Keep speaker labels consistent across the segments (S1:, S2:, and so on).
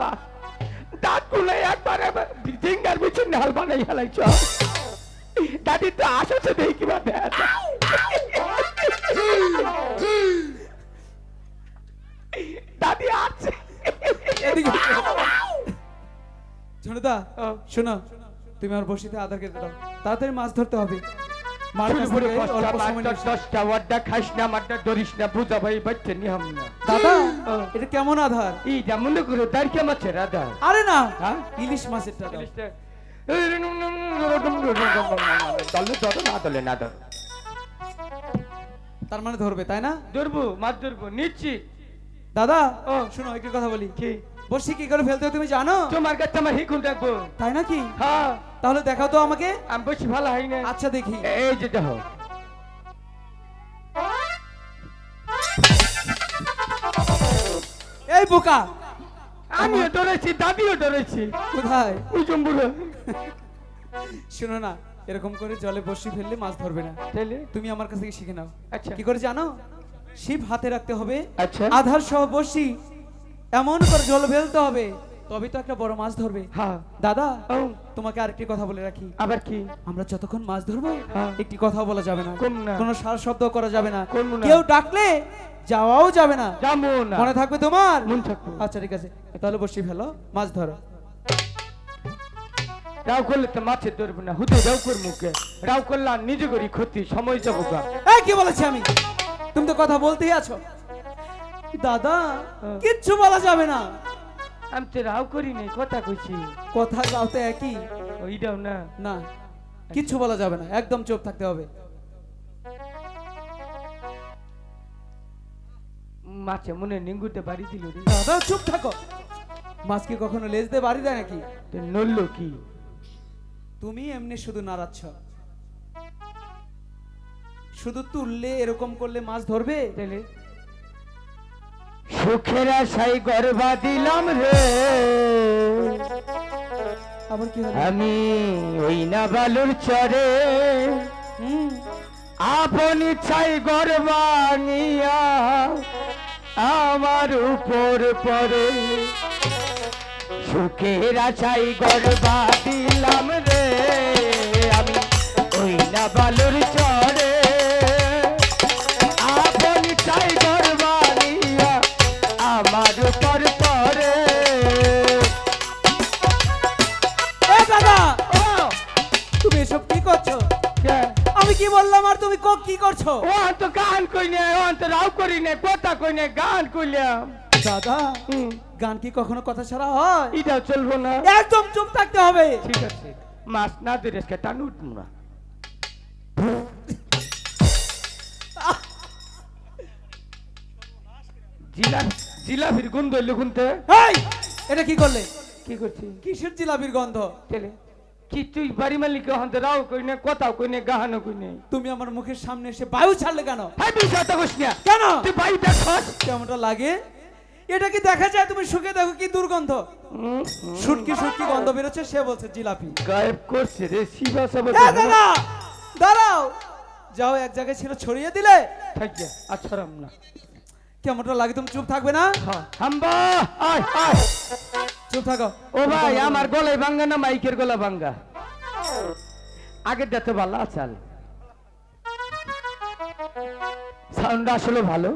S1: বাবা। দাঁতগুলো একবারে হাল বানাই হেলাইছ দাদি তো আসছে দেখি বা দাদি আছে
S2: ঝুনুদা। শোনো তুমি আমার বসিতে আধার কেটে দাও। তাড়াতাড়ি মাছ ধরতে হবে। দাদা এটা কেমন আধার
S1: যেমন করে
S2: আরে না
S1: হ্যাঁ?
S2: ইলিশ তার মানে ধরবে তাই না
S1: ধরবো মাছ ধরবো নিচ্ছি
S2: দাদা
S1: ও।
S2: শোনো একটু কথা বলি
S1: কি
S2: বসি কি করে ফেলতে তুমি জানো
S1: তোমার কাছে আমার হিকুল রাখব
S2: তাই নাকি
S1: হ্যাঁ
S2: তাহলে দেখাও তো আমাকে।
S1: আমি বেশি ভালো হয় না
S2: আচ্ছা দেখি।
S1: এই যে দেখো।
S2: এই বোকা।
S1: আমিও ডরেছি দাদিও ডরেছি।
S2: কোথায়?
S1: ওই জম্বুরা
S2: শোনো না এরকম করে জলে বসি ফেললে মাছ ধরবে না।
S1: তাহলে
S2: তুমি আমার কাছ থেকে শিখে নাও।
S1: আচ্ছা।
S2: কি করে জানো? শিব হাতে রাখতে হবে।
S1: আচ্ছা।
S2: আধার সহ বসি। এমন করে জল ফেলতে হবে। তবে তো একটা বড় মাছ ধরবে।
S1: হ্যাঁ।
S2: দাদা তোমাকে আরেকটি কথা বলে রাখি।
S1: আবার কি?
S2: আমরা যতক্ষণ মাছ ধরবো
S1: হ্যাঁ।
S2: একটি কথা বলা যাবে না। কোনো সার শব্দ করা যাবে না। কেউ ডাকলে যাওয়াও যাবে না।
S1: যাব না।
S2: মনে থাকবে তোমার?
S1: মন
S2: আচ্ছা ঠিক আছে। তাহলে বসি ফেলো। মাছ ধরো।
S1: রাও করলে তো মাছে ধরবো না। হুদে রাও কর মুখে। রাও করলে আর নিজে করি ক্ষতি। সময় যাব গা।
S2: এই কি বলেছি আমি? তুমি তো কথা বলতেই আছো। দাদা
S1: হ্যাঁ।
S2: কিচ্ছু বলা যাবে না।
S1: আমি তো রাও করি নাই কথা কইছি।
S2: কথা যাও তো একই।
S1: ওইটাও না।
S2: না কিচ্ছু বলা যাবে না একদম চুপ থাকতে হবে।
S1: মাছে মনে নিঙ্গুতে বাড়ি দিল
S2: দাদা চুপ থাকো। মাছ কি কখনো লেজ দিয়ে বাড়ি দেয় নাকি?
S1: নড়লো কি?
S2: তুমি এমনি শুধু নাড়াচ্ছ। শুধু তুললে এরকম করলে মাছ ধরবে?
S1: তাহলে? সুখের আশাই গর্বা দিলাম রে। আমি ওই না বালুর চরে আপন আমার উপর পরে সুখের আশাই গর্বা দিলাম রে। আমি ওই না বালুর গান কইলাম
S2: দাদা গান কি কখনো কথা ছাড়া হয়?
S1: এটাও চলবো না।
S2: একদম চুপ থাকতে হবে।
S1: ঠিক আছে। মাছ না দিলে টান উঠবো না। জিলা জিলাপির গন্ধ হইল গুনতে
S2: এটা কি করলে?
S1: কি করছি?
S2: কিসের জিলাপির গন্ধ?
S1: চলে কি তুই বাড়ি মালিক হন্তে রাও কইনে কথাও কইনে গাহানো কইনে
S2: তুমি আমার মুখের সামনে এসে বায়ু ছাড়লে কেন?
S1: হাই বিষয় তো না।
S2: কেন?
S1: তুই বাড়ি দেখছ
S2: কেমনটা লাগে? এটা কি দেখা যায়? তুমি শুকে দেখো কি দুর্গন্ধ? শুটকি শুটকি গন্ধ বেরোচ্ছে সে বলছে জিলাপি।
S1: গায়েব করছে রে শিবা সব
S2: এ দাঁড়াও। যাও এক জায়গায় ছিল ছড়িয়ে দিলে।
S1: থাকিয়া আছরাম না।
S2: কেমনটা লাগে তুমি চুপ থাকবে না?
S1: হ্যাঁ হাম্বা আয় আয়।
S2: চুপ থাকো।
S1: ও ভাই আমার গলায় ভাঙ্গা না মাইকের গলা ভাঙ্গা? আগের দাতে ভালো আচাল। সাউন্ড আসলে ভালো।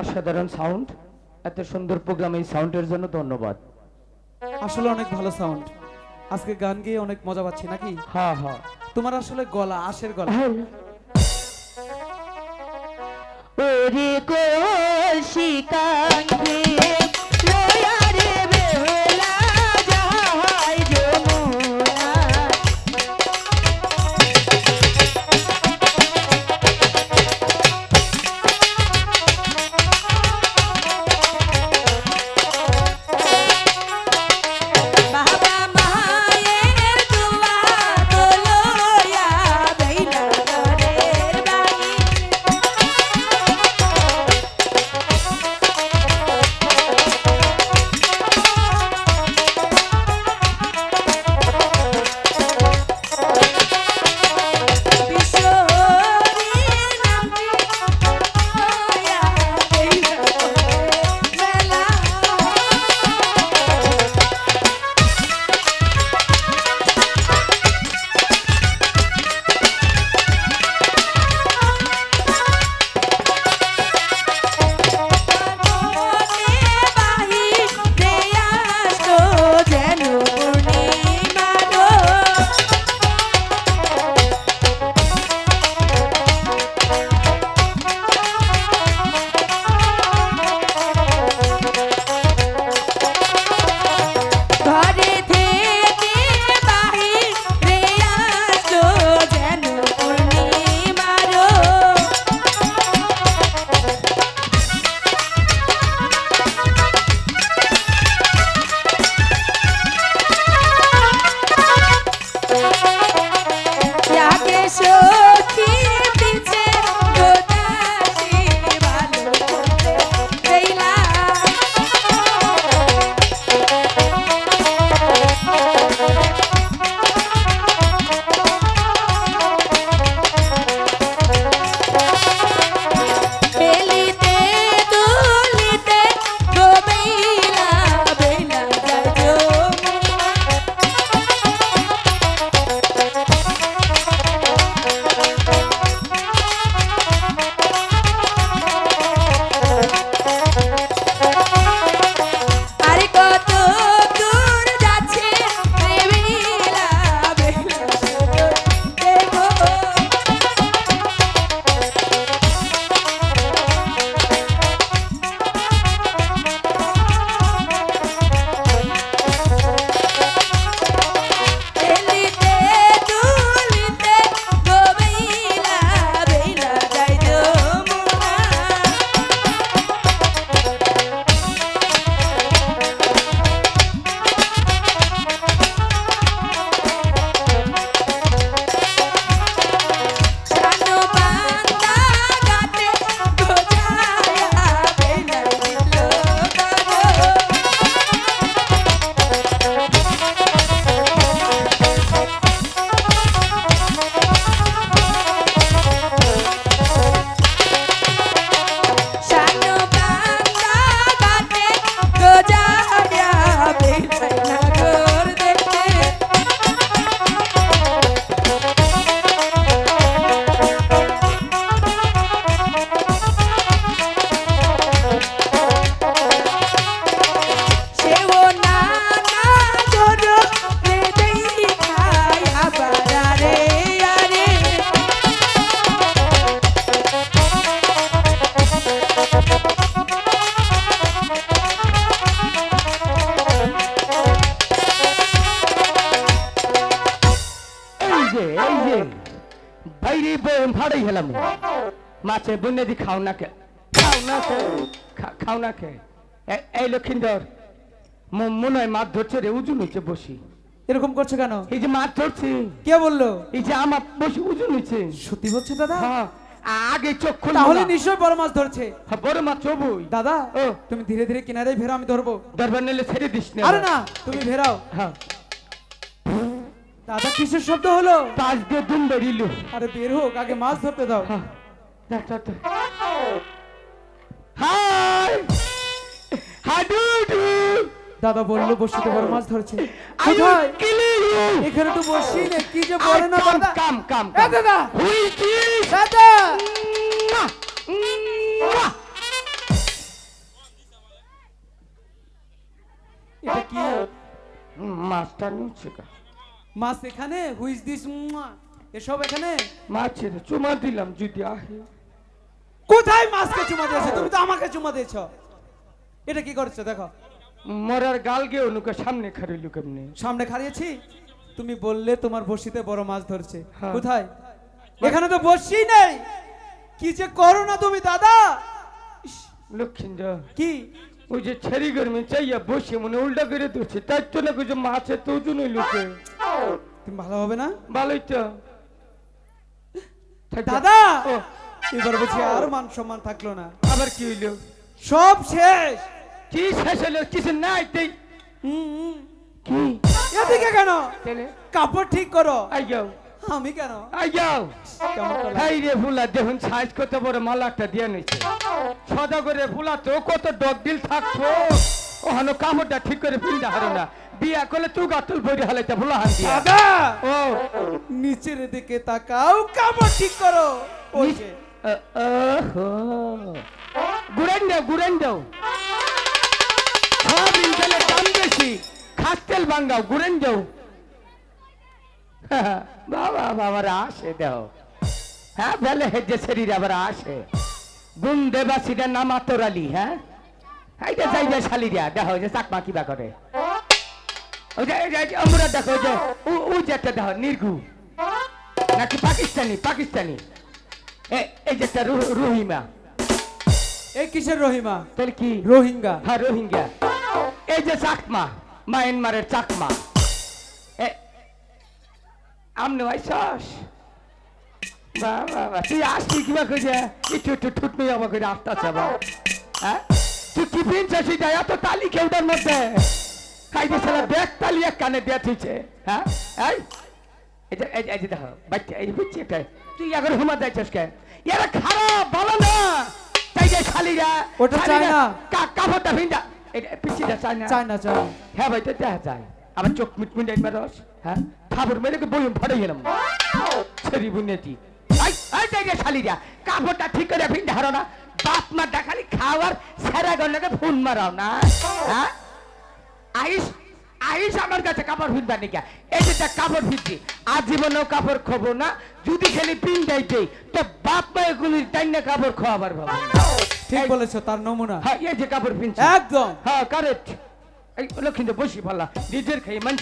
S1: অসাধারণ সাউন্ড এত সুন্দর প্রোগ্রাম এই সাউন্ডের জন্য ধন্যবাদ।
S2: আসলে অনেক ভালো সাউন্ড আজকে গান গেয়ে অনেক মজা পাচ্ছি নাকি?
S1: হ্যাঁ হ্যাঁ।
S2: তোমার আসলে গলা আশের গলা।
S3: ওরে কৌশিকাঙ্গে
S1: হাই রে বম ফাড়াই হেলাম। মাছে বুনে দি খাও না কে খাও না কে খাও না কে এই লক্ষিন্দর মনে হয় মাছ ধরছে রে উজুন হচ্ছে বসি।
S2: এরকম করছ কেন?
S1: এই যে মাছ ধরছে।
S2: কে বলল?
S1: এই যে আমার বসি উজুন হচ্ছে
S2: সত্যি বলছো দাদা?
S1: হ্যাঁ। আগে চোখ খুললো
S2: তাহলে
S1: না।
S2: নিশ্চয়ই বড় মাছ ধরছে।
S1: হ্যাঁ, বড় মাছ চবুই
S2: দাদা
S1: ও।
S2: তুমি ধীরে ধীরে কিনারে ভেরো আমি ধরবো।
S1: দরবার নিলে ছেড়ে দিস না।
S2: আরে না তুমি ভেরাও
S1: হ্যাঁ।
S2: দাদা কিসের শব্দ হলো?
S1: পাঁচ দিয়ে দুম বেরিল।
S2: আরে বের হোক আগে মাছ ধরতে দাও।
S1: হ্যাঁ দেখ, দেখ, দেখ। হাই! হাডুডু!
S2: দাদা বলল বসিতে বড় মাছ ধরছে। কোথায়? এখানে তো বসি না কি যে বলে না
S1: কাম
S2: দাদা?
S1: কাম কাম
S2: এ দাদা!
S1: হুই কি
S2: দাদা! এটা কি?
S1: মাছটা নিচ্ছে কা
S2: মাছ এখানে? হুইজ দিস এসব এখানে?
S1: মাছের চুমা দিলাম যদি আহে।
S2: কোথায় মাছকে চুমা দিয়েছ? তুমি তো আমাকে চুমা দিয়েছ। এটা কি করছ দেখো।
S1: মরার গাল গে অনুকে সামনে খারিলু কেমনে?
S2: সামনে খারিয়েছি তুমি বললে তোমার বসিতে বড় মাছ ধরছে।
S1: হ্যাঁ।
S2: কোথায়? এখানে তো বসি নেই। কি যে করো না তুমি দাদা?
S1: লক্ষিন্দর।
S2: কি?
S1: ওই যে ছেড়ি গরমে চাইয়া বসে মনে উল্টা করে দিচ্ছে তার জন্য কিছু মাছের তো ওজন হইলুকে
S2: তুমি ভালো হবে না?
S1: ভালোই তো।
S2: দাদা! এবার বলছি আর মান সম্মান থাকল না।
S1: আবার কি হইল?
S2: সব শেষ!
S1: কি শেষ হলো কিছু নাই তুই। কি?
S2: এদিকে কেন? কাপড় ঠিক করো।
S1: আই যাও।
S2: আমি কেন?
S1: আই যাও।
S2: কেমন করলাম?
S1: হাই রে ফুলা দেখুন সাইজ কত বড় মালাটা দিয়ে নিচ্ছে। সদা করে ফুলা তো কত ডগ দিল থাকতো ওখানে কামড়টা ঠিক করে পিন্ডা হারে না। বিয়া করলে তুই গাতুল বইরে হালাইতে ফুলা হান দিয়া।
S2: দাদা!
S1: ও।
S2: নিচের দিকে তাকাও কামড় ঠিক করো।
S1: আ- ওহো গুড়েন দাও গুড়েন দাও। সব ইনতেলের দাম বেশি। খাস তেল বাঙ্গাও গুড়েন দাও। বাবা বাবারা আসে দাও হ্যাঁ বেলে হেজে শরীর আবার আসে। গুণ দেবাসীরা নাম আতরালি হ্যাঁ? এইটা যাইবে শালিরা দেখো যে চাকমা কিবা করে। ওই যে যে আমরা দেখো যে উ যে একটা দেখো নির্গু। নাকি পাকিস্তানি পাকিস্তানি? এ- এই যে একটা রহিমা।
S2: এই কিসের রোহিমা?
S1: তাহলে কি?
S2: রোহিঙ্গা।
S1: হ্যাঁ রোহিঙ্গা। এই যে চাকমা মায়ানমারের চাকমা। এ আমনে আইসাস বাবা তুই আসবি কিবা করে একটু একটু ঠুটমি আমার করে আসতেছে বা। হ্যাঁ? তুই কি পিনছিস সেটা এত তালি কেউটার মধ্যে। খাইতে ছেলে ব্যাগ তালি এক কানে দেয়া থুইছে। হ্যাঁ? এই এই যে এই যে- দেখো বাচ্চা এই যে বুঝছি একটা। তুই এখন হুমা যাইছিস কে? এরা খারাপ বলো না। তাই যে শালিরা
S2: ওটা চায় না।
S1: কাপড়টা ভিন্দা এটা পিছিটা চায় না।
S2: চাই না চাই
S1: হ্যাঁ ভাই তো দেখা যায়। আবার চোখ মিট মিটাই মারস হ্যাঁ? খাবার মেরে বইম ফাড়ে গেলাম ছেড়ি বুনেটি শালিরা কাপড়টা ঠিক করে ভিন্দা হারো না। বাপ মা দেখালি খাওয়ার সেরা গন্ডকে ফোন মারাও না। হ্যাঁ? আইস আইস আমার কাছে কাপড় ফিরবা নিকা? এই যে কাপড় ফিরছি আজীবনেও কাপড় খবো না। যদি খালি পিন যাইতে তো বাপ মায়ের গুলি তাই না কাপড় খাওয়াবার ভাবো।
S2: ঠিক বলেছ তার নমুনা।
S1: হ্যাঁ এই যে কাপড় পিনছি।
S2: একদম।
S1: হ্যাঁ কারেক্ট এই লক্ষ্মীতে বসি পাল্লা নিজের খাই মানুষ